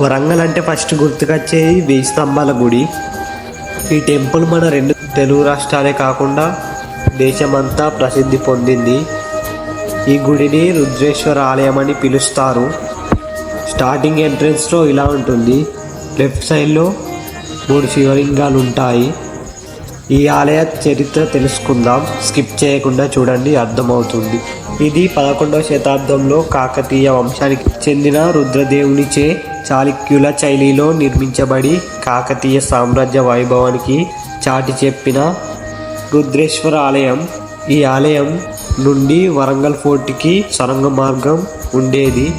వరంగల్ అంటే ఫస్ట్ గుర్తుకొచ్చేది వెయ్యి స్తంభాల గుడి. ఈ టెంపుల్ మన రెండు తెలుగు రాష్ట్రాలే కాకుండా దేశమంతా ప్రసిద్ధి పొందింది. ఈ గుడిని రుద్రేశ్వర ఆలయం అని పిలుస్తారు. స్టార్టింగ్ ఎంట్రన్స్లో ఇలా ఉంటుంది. లెఫ్ట్ సైడ్లో మూడు శివలింగాలు ఉంటాయి. ఈ ఆలయ చరిత్ర తెలుసుకుందాం. స్కిప్ చేయకుండా చూడండి అర్థమవుతుంది. ఇది పదకొండవ శతాబ్దంలో కాకతీయ వంశానికి చెందిన రుద్రదేవునిచే చాళుక్యుల శైలిలో నిర్మించబడి కాకతీయ సామ్రాజ్య వైభవానికి చాటి చెప్పిన రుద్రేశ్వర ఆలయం ఈ ఆలయం నుండి వరంగల్ ఫోర్ట్కి సొరంగ మార్గం ఉండేది.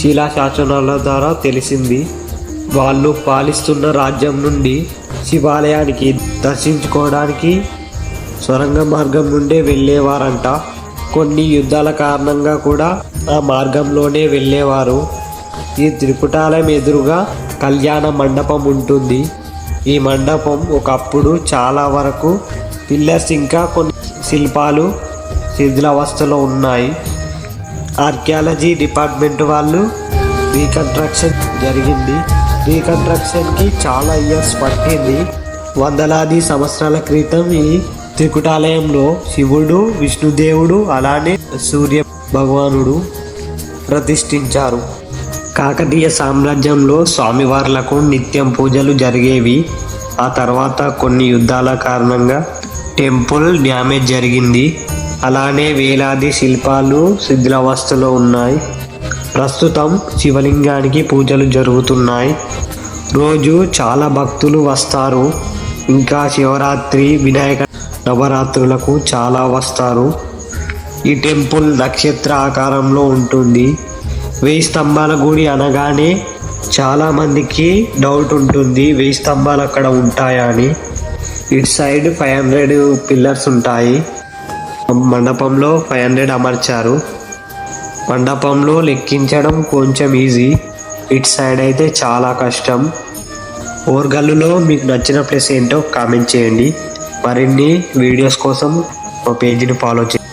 శిలాశాసనాల ద్వారా తెలిసింది. వాళ్ళు పాలిస్తున్న రాజ్యం నుండి శివాలయానికి దర్శించుకోవడానికి సొరంగ మార్గం నుండే వెళ్ళేవారంట. కొన్ని యుద్ధాల కారణంగా కూడా ఆ మార్గంలోనే వెళ్ళేవారు. ఈ త్రికుటాలయం ఎదురుగా కళ్యాణ మండపం ఉంటుంది. ఈ మండపం ఒకప్పుడు చాలా వరకు పిల్లర్స్ ఇంకా కొన్ని శిల్పాలు శిథిలావస్థలో ఉన్నాయి. ఆర్కియాలజీ డిపార్ట్మెంట్ వాళ్ళు రీకన్స్ట్రక్షన్ జరిగింది. రీకన్స్ట్రక్షన్కి చాలా ఇయర్స్ పట్టింది. వందలాది సంవత్సరాల క్రితం ఈ త్రికుటాలయంలో శివుడు విష్ణుదేవుడు అలానే సూర్య భగవానుడు ప్రతిష్ఠించారు. కాకతీయ సామ్రాజ్యంలో స్వామివార్లకు నిత్యం పూజలు జరిగేవి. ఆ తర్వాత కొన్ని యుద్ధాల కారణంగా టెంపుల్ డ్యామేజ్ జరిగింది. అలానే వేలాది శిల్పాలు శిథిలావస్థలో ఉన్నాయి. ప్రస్తుతం శివలింగానికి పూజలు జరుగుతున్నాయి. రోజు చాలా భక్తులు వస్తారు. ఇంకా శివరాత్రి వినాయక నవరాత్రులకు చాలా వస్తారు. ఈ టెంపుల్ నక్షత్ర ఆకారంలో ఉంటుంది. వెయ్యి స్తంభాల గుడి అనగానే చాలా మందికి డౌట్ ఉంటుంది వెయ్యి స్తంభాలు అక్కడ ఉంటాయా అని. ఇటు సైడ్ ఫైవ్ హండ్రెడ్ పిల్లర్స్ ఉంటాయి. మండపంలో ఫైవ్ హండ్రెడ్ అమర్చారు. మండపంలో లెక్కించడం కొంచెం ఈజీ ఇటు సైడ్ అయితే చాలా కష్టం. ఓర్గల్లులో మీకు నచ్చిన ప్లేస్ ఏంటో కామెంట్ చేయండి. మరిన్ని వీడియోస్ కోసం మా పేజీని ఫాలో చేయండి.